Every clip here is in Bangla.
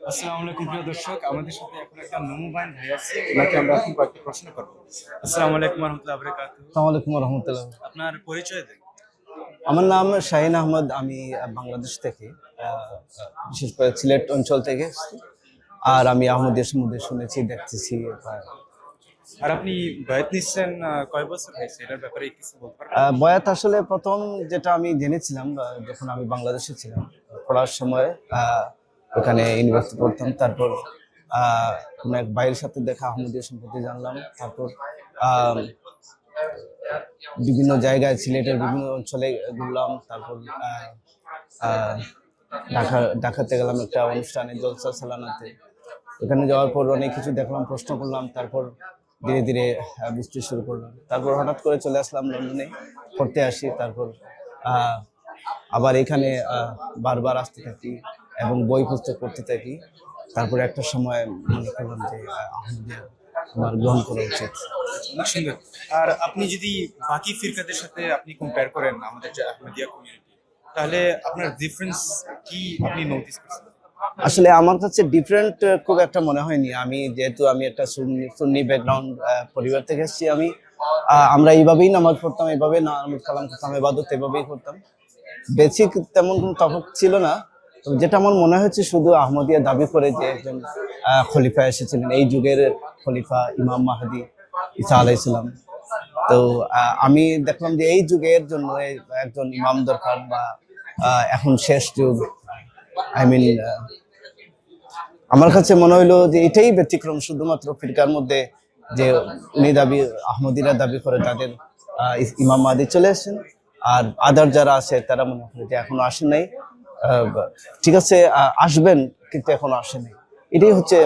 আসসালামু আলাইকুম প্রিয় দর্শক আমাদের সাথে এখন একটা ভাই আছে ওনাকে আমরা এখন কয়েকটা প্রশ্ন করব। আসসালামু আলাইকুম রহমতুল্লাহ বরকাত আসসালামু আলাইকুম রহমতুল্লাহ। আপনার পরিচয় দেন। আমার নাম শাহিন আহমদ আমি বাংলাদেশ থেকে আহ, বিশেষ করে সিলেট অঞ্চল থেকে আর আমি আহমদের সম্বন্ধে শুনেছি দেখতেছি আর আপনি বয়াত নিচ্ছেন কয় বছর হয়েছে? এটার ব্যাপারে কিছু বলতে পারবেন? বয়াত আসলে প্রথম যেটা আমি জেনেছিলাম যখন আমি বাংলাদেশে ছিলাম পড়ার সময় আহ, ওখানে ইউনিভার্সিটি পড়তাম। তারপর কোনো এক ভাইয়ের সাথে দেখা, আহমদীয় সম্পর্কে জানলাম। তারপর বিভিন্ন জায়গায়, সিলেটের বিভিন্ন অঞ্চলে ঘুরলাম। তারপর ঢাকা, ঢাকাতে গেলাম একটা অনুষ্ঠানে, জলসা সালানাতে। ওখানে যাওয়ার পর অনেক কিছু দেখলাম, প্রশ্ন করলাম। তারপর ধীরে ধীরে বুঝতে শুরু করলাম। তারপর হঠাৎ করে চলে আসলাম লন্ডনে, পড়তে আসি। তারপর আবার এখানে বারবার আসতে থাকি। এবং বই পুস্তক পড়তে থাকি। তারপরে একটা সময় মনে করলাম যে আহ, আহমদিয়া আমার গ্রহণ করা উচিত। সুন্দর। আর আপনি যদি বাকি ফিরকাদের সাথে আপনি কম্পেয়ার করেন আমাদের যে আহমেদিয়া কমিউনিটি তাহলে আপনার ডিফারেন্স কি আপনি নোটিস করছেন? আসলে আমার কাছে ডিফারেন্ট খুব একটা মনে হয়নি। আমি যেহেতু আমি একটা সুন্নি সুন্নি ব্যাকগ্রাউন্ড পরিবার থেকে এসেছি আমি। আমরা এইভাবেই নামাজ পড়তাম এইভাবে নামাজ কালাম করতাম এবাদত এভাবেই করতাম। বেসিক তেমন কোনো তফাৎ ছিল না। যেটা আমার মনে হয়েছে শুধু আহমদিয়া দাবি করে যে একজন খলিফা এসেছিলেন। এই যুগের খলিফা ইমাম মাহাদি ইসা আলাইসালাম তো আমি দেখলাম যে এই যুগের জন্য একজন ইমাম দরকার বা এখন শেষ যুগ। আই মিন আমার কাছে মনে হইল যে এটাই ব্যতিক্রম শুধুমাত্র ফিরকার মধ্যে যে উনি দাবি, আহমদিরা দাবি করে তাদের ইমাম মাহাদি চলে আসেন। আর আদার যারা আছে তারা মনে করে যে এখনও আসেন নাই। ঠিক আছে আসবেন কিন্তু এখনও আসেনি। এটাই হচ্ছে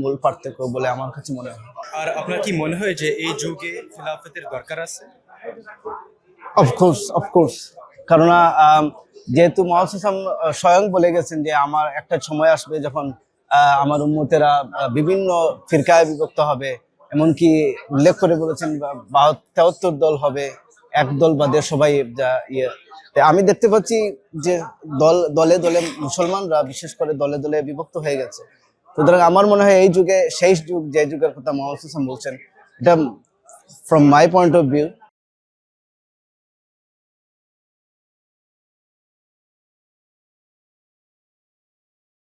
মূল পার্থক্য বলে আমার কাছে মনে হয়। আর আপনার কি মনে হয় যে এই যুগে খিলাফতের দরকার আছে? অফকোর্স অফকোর্স কারণ আম, যেহেতু মহাসাম স্বয়ং বলে গেছেন যে আমার একটা সময় আসবে যখন আহ, আমার উম্মতেরা আহ, বিভিন্ন ফিরকায় বিভক্ত হবে। এমনকি উল্লেখ করে বলেছেন তেহত্তর দল হবে। এক বা বাদে সবাই ইয়ে। আমি দেখতে পাচ্ছি যে দল, দলে দলে মুসলমানরা, বিশেষ করে দলে দলে বিভক্ত হয়ে গেছে। সুতরাং আমার মনে হয় এই যুগে, শেষ যুগ, যে যুগের কথা মোহাম্মদ হাসান বলছেন, এটা from my point of view